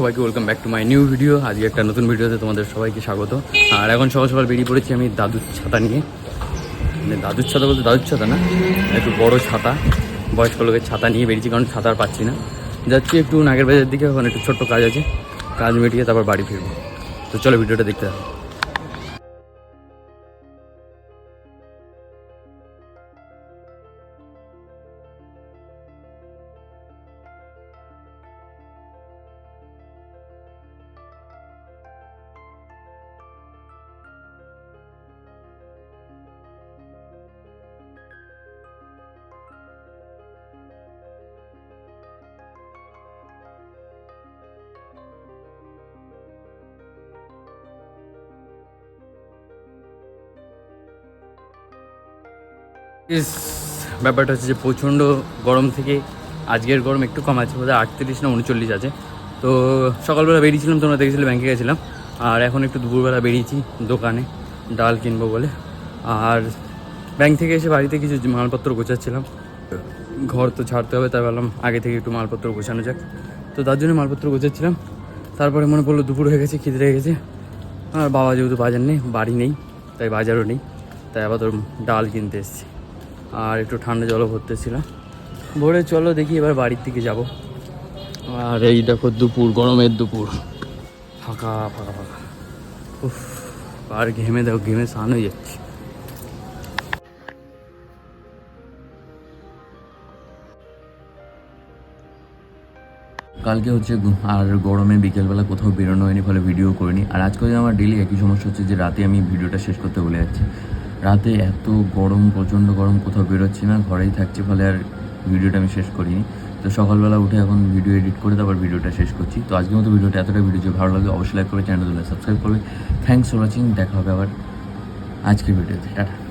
সবাইকে welcome back to my new video আজকে একটা নতুন ভিডিওতে তোমাদের সবাইকে স্বাগত। আর এখন সকাল সকাল বেরিয়ে পড়েছি আমি দাদুর ছাতা নিয়ে। মানে দাদুর ছাতা বলতে দাদুর ছাতা না? একটু বড় ছাতা। বয়স্ক লোকের ছাতা নিয়ে বেরিয়েছি, কারণ ছাতা আর পাচ্ছি না। যাচ্ছি একটু নাগের বাজার দিকে, ওখানে একটু ছোট্ট কাজ আছে। কাজ মিটিয়ে তারপর বাড়ি ফিরবো। তো চলো ভিডিওটা দেখতে থাকো। ব্যাপারটা হচ্ছে যে প্রচণ্ড গরম থেকে আজকের গরম একটু কম আছে, বোধহয় আটত্রিশ না উনচল্লিশ আছে। তো সকালবেলা বেরিয়েছিলাম, তোমরা দেখেছিলে ব্যাংকে গেছিলাম। আর এখন একটু দুপুরবেলা বেরিয়েছি দোকানে, ডাল কিনবো বলে। আর ব্যাংক থেকে এসে বাড়িতে কিছু মালপত্র গোছাচ্ছিলাম। ঘর তো ছাড়তে হবে, তাই ভাবলাম আগে থেকে একটু মালপত্র গোছানো যাক। তো তার জন্য মালপত্র গোছাচ্ছিলাম। তারপরে মনে পড়ল দুপুর হয়ে গেছে, খিদে হয়ে গেছে। আর বাবা যেহেতু বাজার নেই, বাড়ি নেই, তাই বাজারও নেই। তাই আবার তোর ডাল কিনতে এসেছি। আর একটু ঠান্ডা জলও ভরতেছিলাম ভোরে চলো দেখি এবার বাড়ির দিকে যাব। আর এই দেখো দুপুর গরমের দুপুর। ফাঁকা ফাঁকা ফাঁকা। উফ আর ঘেমে দেখো ঘেমে স্নান হয়ে যাচ্ছে। কালকে হচ্ছে আর গরমে বিকেলবেলা কোথাও বেরোনো হয়নি ফলে ভিডিও করিনি। আর আজকে আমার ডেলি একই সমস্যা হচ্ছে যে রাতে আমি ভিডিওটা শেষ করতে ভুলে যাচ্ছি। রাতে এত গরম, প্রচণ্ড গরম, কোথাও বেরোচ্ছি না, ঘরেই থাকছি ফলে আর ভিডিওটা আমি শেষ করিনি। তো সকালবেলা উঠে এখন ভিডিও এডিট করে তারপর ভিডিওটা শেষ করছি। তো আজকের মতো ভিডিওটা এতটা ভিডিও যদি ভালো লাগে অবশ্যই লাইক করবে চ্যানেলগুলো সাবস্ক্রাইব করবে। থ্যাংকস ফর ওয়াচিং দেখা হবে আবার আজকের ভিডিওতে। টাটা।